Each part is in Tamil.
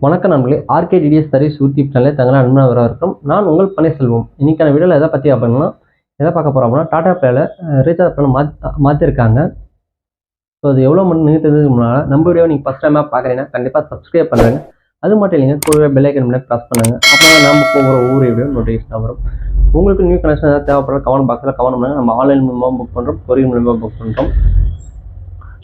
வணக்கம் நண்பர்களே. ஆர்கே டிடிஎஸ் சர்வீஸ் யூடியூப் சேனலில் தங்களை அன்பு இருக்கும். நான் உங்கள் பன்னீர்செல்வம். இன்னைக்கான வீடியோவில் எதை பற்றி அப்படின்னா எதை பார்க்க போகிறோம் அப்படின்னா டாடா பிளேயில் ரீசார்ஜ் பண்ண மாற்றி மாற்றிருக்காங்க ஸோ அது எவ்வளோ மணி நீங்கள் தெரிஞ்சதுக்கு முன்னால் நம்ம வீடியோ நீங்கள் ஃபஸ்ட் டைமாக பார்க்குறீங்கன்னா கண்டிப்பாக சப்ஸ்கிரைப் பண்ணுறேங்க அது மட்டும் இல்லைங்க கூட பெல்லைக்கன் ஐக்கன் ப்ரெஸ் பண்ணுங்கள் அப்போ நம்ம போகிற ஒவ்வொரு வீடியோ நோட்டிஃபிகேஷன் வரும். உங்களுக்கு நியூ கனெக்ஷன் ஏதாவது தேவைப்படுற கமெண்ட் பாக்ஸில் கமெண்ட் பண்ணுங்கள் நம்ம ஆன்லைன் மூலமாக புக் பண்ணுறோம் கொரியர் மூலமாக புக் பண்ணுறோம்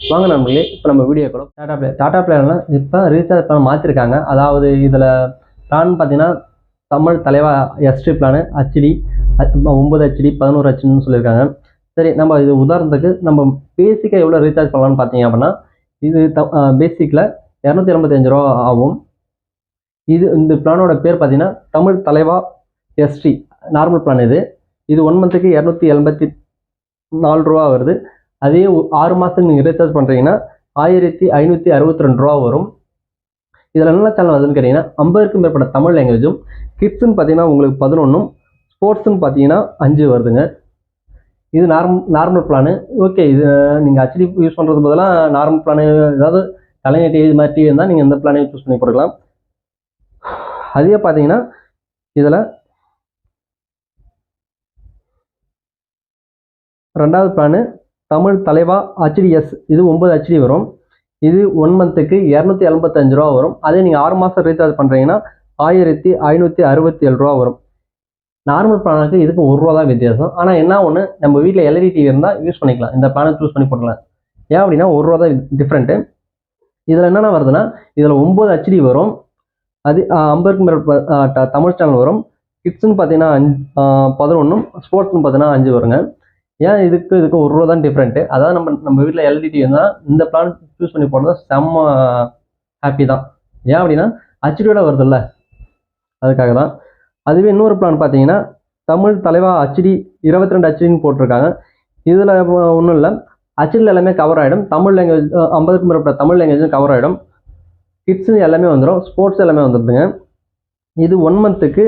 வாங்க நம்மளே இப்போ நம்ம வீடியோ கூட டாடா பிளே டாடா பிளேலாம் இப்போ ரீசார்ஜ் பிளான் மாற்றிருக்காங்க அதாவது இதில் பிளான் பார்த்தீங்கன்னா தமிழ் தலைவா எஸ்டி பிளானு ஹச்டி ஒம்பது ஹச்டி பதினோரு ஹச்டின்னு சொல்லியிருக்காங்க. சரி நம்ம இது உதாரணத்துக்கு நம்ம பேசிக்காக எவ்வளோ ரீசார்ஜ் பண்ணலான்னு பார்த்தீங்க அப்படின்னா இது த பேசிக்கில் இரநூத்தி எண்பத்தஞ்சு ரூபா ஆகும். இது இந்த பிளானோட பேர் பார்த்தீங்கன்னா தமிழ் தலைவா எஸ்டி நார்மல் பிளான் இது. இது ஒன் மந்த்துக்கு இரநூத்தி எண்பத்தி நாலு ரூபா வருது. அதே ஆறு மாதத்துக்கு நீங்கள் ரீசார்ஜ் பண்ணுறீங்கன்னா ஆயிரத்தி ஐநூற்றி அறுபத்தி ரெண்டு ரூபா வரும். இதில் என்ன சேனல் வருதுன்னு கேட்டிங்கன்னா ஐம்பதுக்கும் மேற்பட்ட தமிழ் லாங்குவேஜும் கிட்ஸுன்னு பார்த்தீங்கன்னா உங்களுக்கு பதினொன்றும் ஸ்போர்ட்ஸுன்னு பார்த்தீங்கன்னா அஞ்சு வருதுங்க. இது நார்மல் நார்மல் பிளானு ஓகே இது நீங்கள் ஹெச்டி யூஸ் பண்ணுறது பதிலாக நார்மல் பிளானு ஏதாவது கலைஞர் டிவி இது மாதிரி டிவி இருந்தால் நீங்கள் இந்த பிளானே சூஸ் பண்ணி கொடுக்கலாம். அதே பார்த்தீங்கன்னா இதில் ரெண்டாவது பிளானு தமிழ் தலைவா ஹச்டிஎஸ் இது ஒம்பது ஹச்டி வரும். இது ஒன் மந்த்துக்கு இரநூத்தி எண்பத்தஞ்சு ரூபா வரும். அதே நீங்கள் ஆறு மாதம் ரீசார்ஜ் பண்ணுறீங்கன்னா ஆயிரத்தி ஐநூற்றி அறுபத்தி ஏழு ரூபா வரும். நார்மல் பிளானுக்கு இதுக்கு ஒரு ரூபா தான் வித்தியாசம். ஆனால் என்ன ஒன்று நம்ம வீட்டில் எல்இடி டிவி இருந்தால் யூஸ் பண்ணிக்கலாம். இந்த பிளானை சூஸ் பண்ணி போடலாம் ஏன் அப்படின்னா ஒரு ரூபா தான் டிஃப்ரெண்ட்டு இதில் என்னென்ன வருதுன்னா இதில் ஒம்பது ஹச்டி வரும். அது அம்பருக்கு மேற்பட்ட தமிழ் சேனல் வரும். கிட்ஸ்னு பார்த்தீங்கன்னா அஞ்சு பதினொன்றும் ஸ்போர்ட்ஸ்னு பார்த்தீங்கன்னா அஞ்சு வருங்க. ஏன் இதுக்கு இதுக்கு ஒரு ரூபா தான் டிஃப்ரெண்ட்டு அதாவது நம்ம நம்ம வீட்டில் எல்டிடி தான் இருந்தால் இந்த பிளான் சூஸ் பண்ணி போனது செம்ம ஹாப்பி தான். ஏன் அப்படின்னா ஹச்டியோட வருதுல்ல? அதுக்காக தான் அதுவே இன்னொரு பிளான் பார்த்தீங்கன்னா தமிழ் தலைவா ஹச்டி இருபத்தி ரெண்டு ஹச்டின்னு போட்டிருக்காங்க. இதில் ஒன்றும் இல்லை. ஹச்டியில் எல்லாமே கவர் ஆகிடும் தமிழ் லாங்குவேஜ் ஐம்பதுக்கும் மேற்பட்ட தமிழ் லாங்குவேஜும் கவர் ஆகிடும் கிட்ஸு எல்லாமே வந்துடும் ஸ்போர்ட்ஸ் எல்லாமே வந்துடுதுங்க இது ஒன் மந்த்துக்கு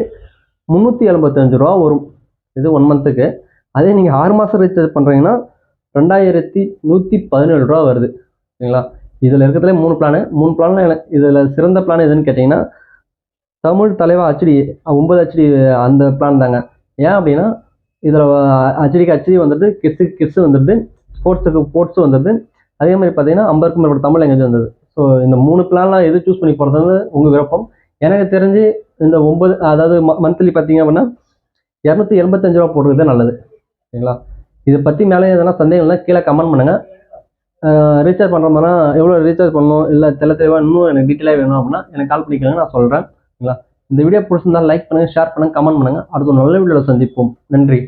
முந்நூற்றி எண்பத்தஞ்சு ரூபா வரும். இது ஒன் மந்த்துக்கு அதே நீங்கள் ஆறு மாதம் ரீசார்ஜ் பண்ணுறீங்கன்னா ரெண்டாயிரத்தி நூற்றி பதினேழு ரூபா வருது. சரிங்களா? இதில் இருக்கிறதுலே மூணு பிளானு மூணு பிளானில் எனக்கு இதில் சிறந்த பிளான் எதுன்னு கேட்டிங்கன்னா தமிழ் தலைவா ஹச்டி ஒம்பது ஹச்டி அந்த பிளான் தாங்க. ஏன் அப்படின்னா இதில் ஹச்டிக்கு ஹச்டி வந்துடுது கிட்ஸுக்கு கிட்ஸு வந்துடுது ஸ்போர்ட்ஸுக்கு ஸ்போர்ட்ஸும் வந்துடுது. அதே மாதிரி பார்த்தீங்கன்னா ஐம்பதுக்கும் மேற்பட்ட தமிழ் லாங்குவேஜ் வந்தது. ஸோ இந்த மூணு பிளான்லாம் எது சூஸ் பண்ணி போகிறது உங்கள் விருப்பம். எனக்கு தெரிஞ்சு இந்த ஒம்பது அதாவது மந்த்லி பார்த்தீங்க அப்படின்னா இரநூத்தி எண்பத்தஞ்சு ரூபா போடுறது நல்லது. சரிங்களா? இதை பற்றி மேலே எதனா சந்தேகம்னா கீழே கமெண்ட் பண்ணுங்கள் ரீசார்ஜ் பண்ணுற மாதிரினா எவ்வளோ ரீசார்ஜ் பண்ணணும்? இல்லை தெல தெளிவாக இன்னும் எனக்கு டீட்டெயிலாக வேணும் அப்படின்னா எனக்கு கால் பண்ணிக்கோங்க நான் சொல்கிறேன் சரிங்களா? இந்த வீடியோ பிடிச்சிருந்தா லைக் பண்ணுங்கள் ஷேர் பண்ணுங்கள் கமெண்ட் பண்ணுங்கள் அடுத்த ஒரு நல்ல வீடியோவில் சந்திப்போம். நன்றி.